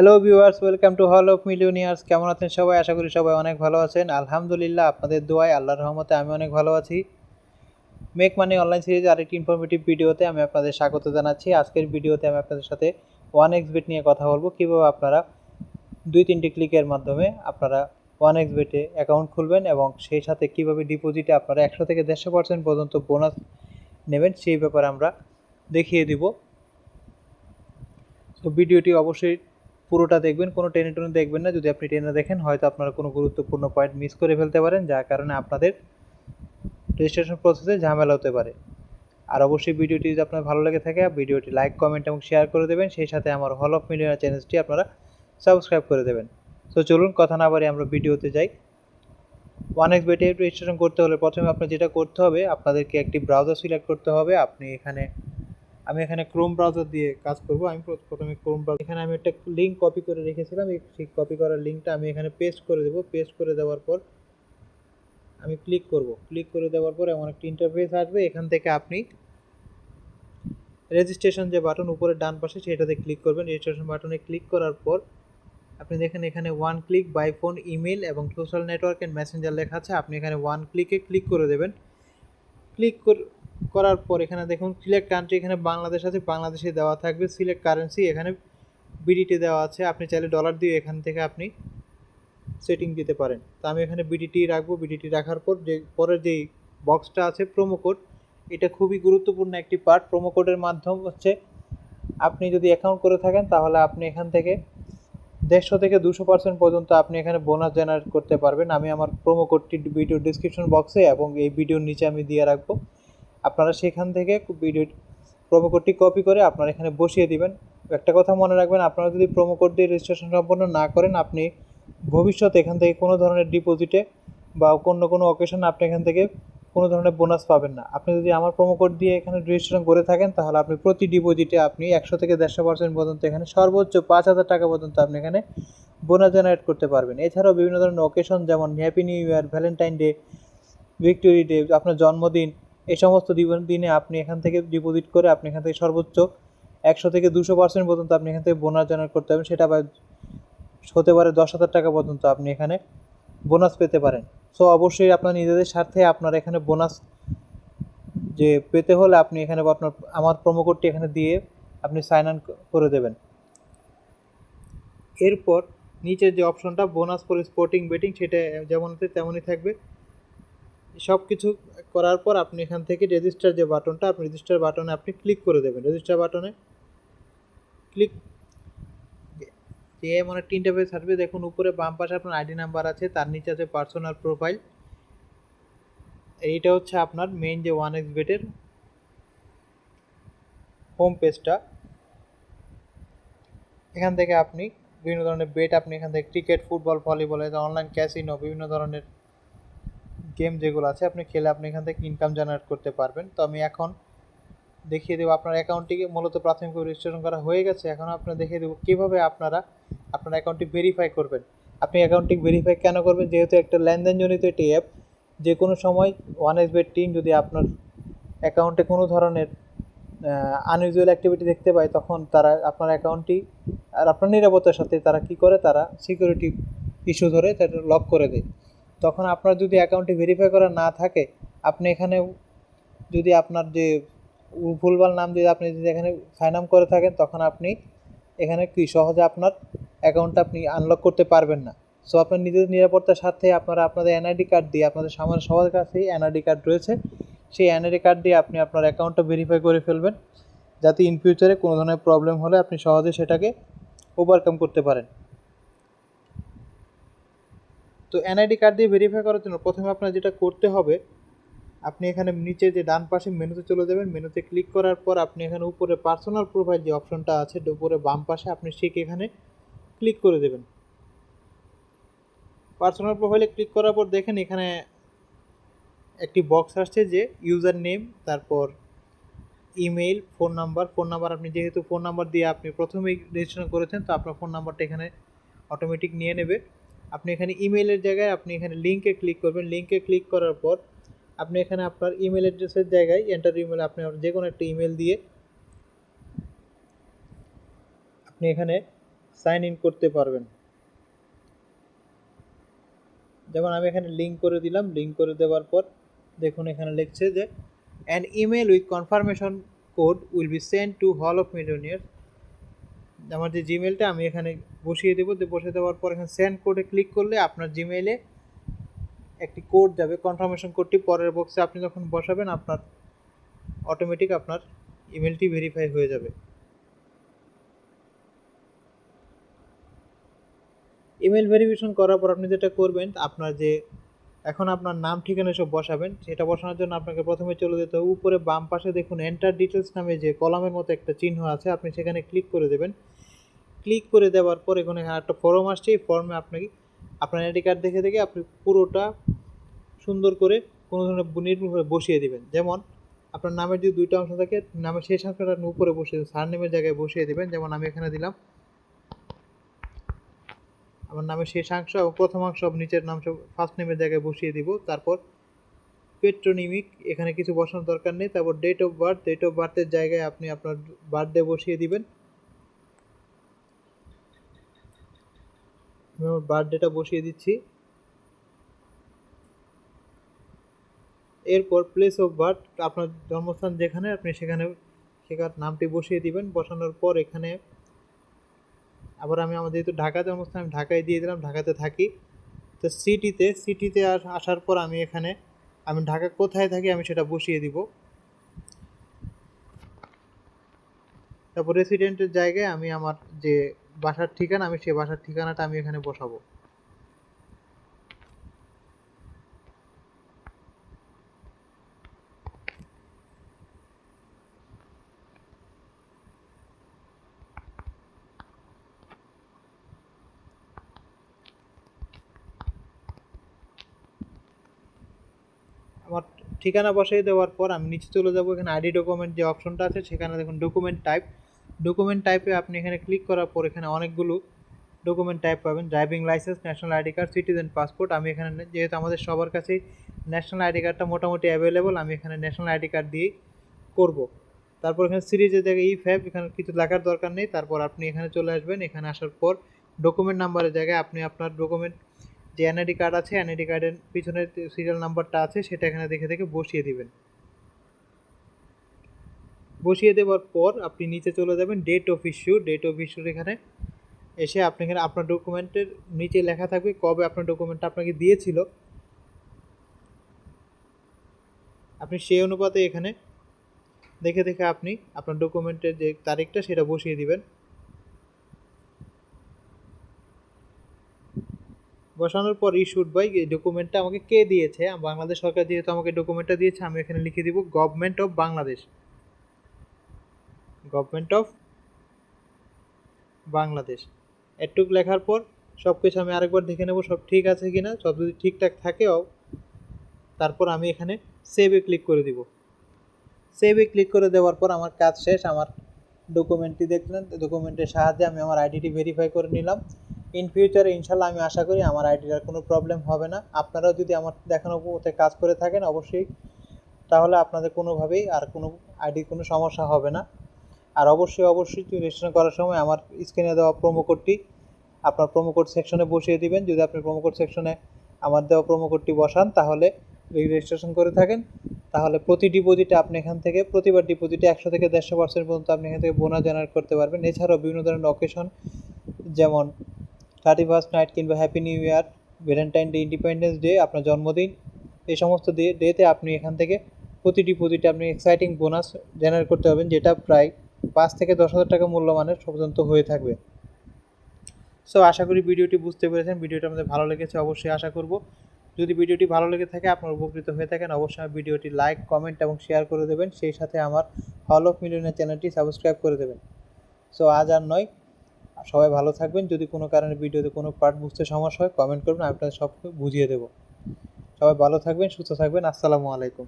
Hello viewers welcome to hall of millionaires কেমন আছেন সবাই? আশা করি সবাই অনেক ভালো আছেন। আলহামদুলিল্লাহ, আপনাদের দোয়ায় আল্লাহর রহমতে আমি অনেক ভালো আছি। মেক মানি অনলাইন সিরিজ আরেকটি ইনফরমেটিভ ভিডিওতে আমি আপনাদের স্বাগত জানাচ্ছি। আজকের ভিডিওতে আমি আপনাদের সাথে ওয়ান এক্স বেট নিয়ে কথা বলব। কীভাবে আপনারা দুই তিনটি ক্লিকের মাধ্যমে আপনারা ওয়ান এক্স বেটে অ্যাকাউন্ট খুলবেন এবং সেই সাথে কীভাবে ডিপোজিটে আপনারা একশো থেকে দেড়শো পার্সেন্ট পর্যন্ত বোনাস নেবেন, সেই ব্যাপারে আমরা দেখিয়ে দিব। তো ভিডিওটি অবশ্যই পুরোটা দেখবেন, কোনো টেনে টেনে দেখবেন না। যদি আপনি টেনে দেখেন, হয়তো আপনারা কোনো গুরুত্বপূর্ণ পয়েন্ট মিস করে ফেলতে পারেন, যার কারণে আপনাদের রেজিস্ট্রেশন প্রসেসে ঝামেলা হতে পারে। আর অবশ্যই ভিডিওটি যদি আপনার ভালো লেগে থাকে, ভিডিওটি লাইক কমেন্ট এবং শেয়ার করে দেবেন। সেই সাথে আমার হল অফ মিডিয়া চ্যানেলটি আপনারা সাবস্ক্রাইব করে দেবেন। তো চলুন, কথা না বাড়ি আমরা ভিডিওতে যাই। ওয়ান এক্স বেটে রেজিস্ট্রেশন করতে হলে প্রথমে আপনার যেটা করতে হবে, আপনাদেরকে একটি ব্রাউজার সিলেক্ট করতে হবে। আপনি এখানে আমি এখানে ক্রোম ব্রাউজার দিয়ে কাজ করব। আমি প্রথমে ক্রোম ব্রাউজার এখানে আমি একটা লিঙ্ক কপি করে রেখেছিলাম। এই সেই কপি করার লিঙ্কটা আমি এখানে পেস্ট করে দেবো। পেস্ট করে দেওয়ার পর আমি ক্লিক করব। ক্লিক করে দেওয়ার পর এমন একটা ইন্টারফেস আসবে। এখান থেকে আপনি রেজিস্ট্রেশন যে বাটন উপরে ডান পাশে সেটাতে ক্লিক করবেন। রেজিস্ট্রেশন বাটনে ক্লিক করার পর আপনি দেখেন এখানে one click by phone email এবং সোশ্যাল নেটওয়ার্ক অ্যান্ড মেসেঞ্জার লেখা আছে। আপনি এখানে ওয়ান ক্লিকে ক্লিক করে দেবেন। ক্লিক করার পর এখানে দেখুন সিলেক্ট কান্ট্রি এখানে বাংলাদেশ আছে বাংলাদেশে দেওয়া থাকবে। সিলেক্ট কারেন্সি এখানে বিডিটি দেওয়া আছে। আপনি চাইলে ডলার দিয়ে এখান থেকে আপনি সেটিং দিতে পারেন। তো আমি এখানে বিডিটি রাখব। বিডিটি রাখার পর যে, পরের যেই বক্সটা আছে প্রোমো কোড এটা খুবই গুরুত্বপূর্ণ একটি পার্ট প্রোমো কোডের মাধ্যম হচ্ছে আপনি যদি অ্যাকাউন্ট করে থাকেন, তাহলে আপনি এখান থেকে দেড়শো থেকে দুশো পার্সেন্ট পর্যন্ত আপনি এখানে বোনাস জেনারেট করতে পারবেন। আমি আমার প্রোমো কোডটি ভিডিও ডিসক্রিপশন বক্সে এবং এই ভিডিওর নিচে আমি দিয়ে রাখব। আপনারা সেখান থেকে ভিডিও প্রোমো কোডটি কপি করে আপনারা এখানে বসিয়ে দিবেন। একটা কথা মনে রাখবেন, আপনারা যদি প্রোমো কোড দিয়ে রেজিস্ট্রেশন সম্পন্ন না করেন, আপনি ভবিষ্যতে এখান থেকে কোনো ধরনের ডিপোজিটে বা অন্য কোনো অকেশনে আপনি এখান থেকে কোনো ধরনের বোনাস পাবেন না। আপনি যদি আমার প্রোমো কোড দিয়ে এখানে রেজিস্ট্রেশন করে থাকেন, তাহলে আপনি প্রতি ডিপোজিটে আপনি একশো থেকে দেড়শো পার্সেন্ট পর্যন্ত এখানে সর্বোচ্চ পাঁচ হাজার টাকা পর্যন্ত আপনি এখানে বোনাস জেনারেট করতে পারবেন। এছাড়াও বিভিন্ন ধরনের অকেশন যেমন happy new year valentine day victory day আপনার জন্মদিন এই সমস্ত দিনে আপনি এখান থেকে ডিপোজিট করে আপনি এখান থেকে সর্বোচ্চ একশো থেকে দুশো পার্সেন্ট পর্যন্ত আপনি এখান থেকে বোনাস জেনারেট করতে পারবেন। সেটা হতে পারে দশ হাজার টাকা পর্যন্ত আপনি এখানে বোনাস পেতে পারেন। সো অবশ্যই আপনার নিজেদের স্বার্থে আপনার এখানে বোনাস যে পেতে হলে আপনি এখানে আপনার আমার প্রোমো কোডটি এখানে দিয়ে আপনি সাইন আন করে দেবেন। এরপর নিচের যে অপশনটা বোনাস ফর স্পোর্টিং বেটিং সেটা যেমন আছে তেমনই থাকবে। সব কিছু করার পর আপনি এখান থেকে রেজিস্টার যে বাটনটা আপনি রেজিস্টার বাটনে আপনি ক্লিক করে দেবেন। রেজিস্টার বাটনে ক্লিক যে এমন একটা পেজ আসবে, দেখুন উপরে বাম পাশে আপনার আইডি নাম্বার আছে, তার নিচে আছে পার্সোনাল প্রোফাইল এইটা হচ্ছে আপনার মেইন যে ওয়ান এক্স বেটের হোম পেজটা এখান থেকে আপনি বিভিন্ন ধরনের বেট আপনি এখান থেকে cricket football volleyball online casino বিভিন্ন ধরনের গেম যেগুলো আছে, আপনি খেলে আপনি এখান থেকে ইনকাম জেনারেট করতে পারবেন। তো আমি এখন দেখিয়ে দেবো, আপনার অ্যাকাউন্টটিকে মূলত প্রাথমিকভাবে রেজিস্ট্রেশন করা হয়ে গেছে। এখন আপনার দেখিয়ে দেবো কীভাবে আপনারা আপনার অ্যাকাউন্টটি ভেরিফাই করবেন। আপনি অ্যাকাউন্টটি ভেরিফাই কেন করবেন? যেহেতু একটা লেনদেনজনিত একটি অ্যাপ যে কোনো সময় ওয়ান এস বেট টিম যদি আপনার অ্যাকাউন্টে কোনো ধরনের আনইউজুয়াল অ্যাক্টিভিটি দেখতে পায়, তখন তারা আপনার অ্যাকাউন্টটি আর আপনার নিরাপত্তার সাথে তারা কি করে? তারা সিকিউরিটি ইস্যু ধরে তাটা লক করে দেয়। তখন আপনার যদি অ্যাকাউন্টটি ভেরিফাই করা না থাকে, আপনি এখানে যদি আপনার যে ভুলভাল নাম দিয়ে আপনি যদি এখানে সাইন আপ করে থাকেন, তখন আপনি এখানে কি সহজে আপনার অ্যাকাউন্টটা আপনি আনলক করতে পারবেন না। সো আপনার নিজেদের নিরাপত্তার সাথে আপনারা আপনাদের এনআইডি কার্ড দিয়ে আপনাদের সামান্য সবার কাছেই এনআইডি কার্ড রয়েছে। সেই এনআইডি কার্ড দিয়ে আপনি আপনার অ্যাকাউন্টটা ভেরিফাই করে ফেলবেন, যাতে ইন ফিউচারে কোনো ধরনের প্রবলেম হলে আপনি সহজে সেটাকে ওভারকাম করতে পারেন। তো এনআইডি কার্ড দিয়ে ভেরিফাই করার জন্য প্রথমে আপনার যেটা করতে হবে, আপনি এখানে নিচে যে ডান পাশে মেনুতে চলে যাবেন। মেনুতে ক্লিক করার পর আপনি এখানে উপরে পার্সোনাল প্রোফাইল যে অপশনটা আছে, উপরে বাম পাশে আপনি ঠিক এখানে ক্লিক করে দেবেন। পার্সোনাল প্রোফাইলে ক্লিক করার পর দেখেন এখানে একটি বক্স আসছে যে ইউজার নেম তারপর email phone number phone number আপনি যেহেতু ফোন নাম্বার দিয়ে আপনি প্রথমেই রেজিস্ট্রেশন করেছেন, তো আপনার ফোন নাম্বারটা এখানে অটোমেটিক নিয়ে নেবে। আপনি এখানে ইমেলের জায়গায় আপনি এখানে লিঙ্কে ক্লিক করবেন। লিঙ্কে ক্লিক করার পর আপনি এখানে আপনার ইমেল অ্যাড্রেসের জায়গায় এন্টার ইমেল আপনি যে কোনো একটা ইমেল দিয়ে আপনি এখানে সাইন ইন করতে পারবেন। যেমন আমি এখানে লিঙ্ক করে দিলাম। লিঙ্ক করে দেওয়ার পর দেখুন এখানে লিখছে যে an email with confirmation code will be send to hall of millionaire আমার যে জিমেলটা আমি এখানে বসিয়ে দেবো। বসিয়ে দেওয়ার পর এখানে সেন্ড কোডে ক্লিক করলে আপনার জিমেলে একটি কোড যাবে। কনফার্মেশন কোডটি পরের বক্সে আপনি যখন বসাবেন, আপনার অটোমেটিক আপনার ইমেলটি ভেরিফাই হয়ে যাবে। ইমেল ভেরিফিকেশন করার পর আপনি যেটা করবেন, আপনার যে এখন আপনার নাম, ঠিকানা সব বসাবেন। সেটা বসানোর জন্য আপনাকে প্রথমে চলে যেতে হবে। উপরে বাম পাশে দেখুন এন্টার ডিটেলস নামে যে কলামের মতো একটা চিহ্ন আছে, আপনি সেখানে ক্লিক করে দেবেন। ক্লিক করে দেওয়ার পর এখানে একটা ফর্ম আসছে, এই ফর্মে আপনাকে, আপনার আইডি কার্ড দেখে দেখে আপনি পুরোটা সুন্দর করে কোনো ধরনের নির্ভুলভাবে বসিয়ে দেবেন। যেমন আপনার নামের যদি দুইটা অংশ থাকে, নামের শেষ অংশটা উপরে বসিয়ে সার নেমের জায়গায় বসিয়ে দেবেন। যেমন আমি এখানে দিলাম, আমার নামের শেষাংশ এবং প্রথমাংশ নিচের নাম সব ফার্স্ট নেমের জায়গায় বসিয়ে দিব। তারপর পেট্রোনিমিক এখানে কিছু বসানোর দরকার নেই। তারপর date of birth date of বার্থের জায়গায় আপনি আপনার বার্থডে বসিয়ে দিবেন। আমি আমার বার্থডেটা বসিয়ে দিচ্ছি। এরপর প্লেস অফ বার্থ আপনার জন্মস্থান যেখানে, আপনি সেখানে সেখানে নামটি বসিয়ে দিবেন। বসানোর পর এখানে আবার আমি আমাদের যেহেতু ঢাকা জন্মস্থান, আমি ঢাকায় দিয়ে দিলাম, ঢাকাতে থাকি। তো সিটিতে সিটিতে আসার পর আমি এখানে, আমি ঢাকা কোথায় থাকি আমি সেটা বসিয়ে দিব। তারপর রেসিডেন্টের জায়গায় আমি আমার যে বাসার ঠিকানা, আমি সেই বাসার ঠিকানাটা আমি এখানে বসাবো। আমার ঠিকানা বসিয়ে দেওয়ার পর আমি নিচে চলে যাব। এখানে আইডি ডকুমেন্ট যে অপশনটা আছে, সেখানে দেখুন ডকুমেন্ট টাইপ ডকুমেন্ট টাইপে আপনি এখানে ক্লিক করার পর এখানে অনেকগুলো ডকুমেন্ট টাইপ পাবেন। Driving licence national ID card citizen passport আমি এখানে যেহেতু আমাদের সবার কাছেই ন্যাশনাল আইডি কার্ডটা মোটামুটি অ্যাভেলেবল আমি এখানে ন্যাশনাল আইডি কার্ড দিয়েই করব। তারপর এখানে সিরিজের জায়গায় ই ফ্যাব এখানে কিছু লেখার দরকার নেই। তারপর আপনি এখানে চলে আসবেন। এখানে আসার পর ডকুমেন্ট নাম্বারের জায়গায় আপনি আপনার ডকুমেন্ট যে এনআইডি কার্ড আছে এনআইডি কার্ডের পিছনের সিরিয়াল নাম্বারটা আছে, সেটা এখানে দেখে দেখে বসিয়ে দিবেন। বসিয়ে দেওয়ার পর আপনি নিচে চলে যাবেন date of issue date of ইস্যুর এখানে। এসে আপনি এখানে আপনার ডকুমেন্টের নিচে লেখা থাকবে কবে আপনার ডকুমেন্টটা আপনাকে দিয়েছিল। আপনি সেই অনুপাতে এখানে দেখে দেখে আপনি আপনার ডকুমেন্টের যে তারিখটা সেটা বসিয়ে দিবেন। বসানোর পর ইস্যুড বাই এই ডকুমেন্টটা আমাকে কে দিয়েছে? বাংলাদেশ সরকার যেহেতু আমাকে ডকুমেন্টটা দিয়েছে, আমি এখানে লিখে দিব government of Bangladesh government of Bangladesh এটুক লেখার পর সব কিছু আমি আরেকবার দেখে নেব, সব ঠিক আছে কি না। সব যদি ঠিকঠাক থাকেও তারপর আমি এখানে সেভে ক্লিক করে দিব। সেভে ক্লিক করে দেওয়ার পর আমার কাজ শেষ। আমার ডকুমেন্টটি দেখলেন ডকুমেন্টের সাহায্যে আমি আমার আইডিটি ভেরিফাই করে নিলাম। ইন ফিউচারে ইনশাল্লাহ আমি আশা করি আমার আইডিটার কোনো প্রবলেম হবে না। আপনারাও যদি আমার দেখানো পথে কাজ করে থাকেন, অবশ্যই। তাহলে আপনাদের কোনোভাবেই আর কোনো আইডির কোনো সমস্যা হবে না। আর অবশ্যই অবশ্যই রেজিস্ট্রেশন করার সময় আমার স্ক্রিনে দেওয়া প্রোমো কোডটি আপনার প্রোমো কোড সেকশনে বসিয়ে দিবেন। যদি আপনি প্রোমো কোড সেকশনে আমার দেওয়া প্রোমো কোডটি বসান, তাহলে রেজিস্ট্রেশন করে থাকেন। তাহলে প্রতি ডিপোজিটে আপনি এখান থেকে, প্রতিবার ডিপোজিটে একশো থেকে দেড়শো পার্সেন্ট পর্যন্ত আপনি এখান থেকে বোনাস জেনারেট করতে পারবেন। এছাড়াও বিভিন্ন ধরনের অকেশন যেমন থার্টি ফার্স্ট নাইট কিংবা happy new year valentine day independence day আপনার জন্মদিন, এই সমস্ত ডেতে আপনি এখান থেকে প্রতি ডিপোজিটে আপনি এক্সাইটিং বোনাস জেনারেট করতে পারবেন, যেটা প্রায় পাঁচ থেকে দশ হাজার টাকা মূল্যমানের পর্যন্ত হয়ে থাকবে। সো আশা করি ভিডিওটি বুঝতে পেরেছেন। ভিডিওটা আমাদের ভালো লেগেছে অবশ্যই আশা করব। যদি ভিডিওটি ভালো লেগে থাকে, আপনার উপকৃত হয়ে থাকেন, অবশ্যই ভিডিওটি লাইক কমেন্ট এবং শেয়ার করে দেবেন। সেই সাথে আমার হল অফ মিলিয়নের চ্যানেলটি সাবস্ক্রাইব করে দেবেন। সো আজ আর নয়। সবাই ভালো থাকবেন। যদি কোনো কারণে ভিডিওতে কোনো পার্ট বুঝতে সমস্যা হয় কমেন্ট করবেন, আমি আপনাদের সব বুঝিয়ে দেবো। সবাই ভালো থাকবেন, সুস্থ থাকবেন। আসসালামু আলাইকুম।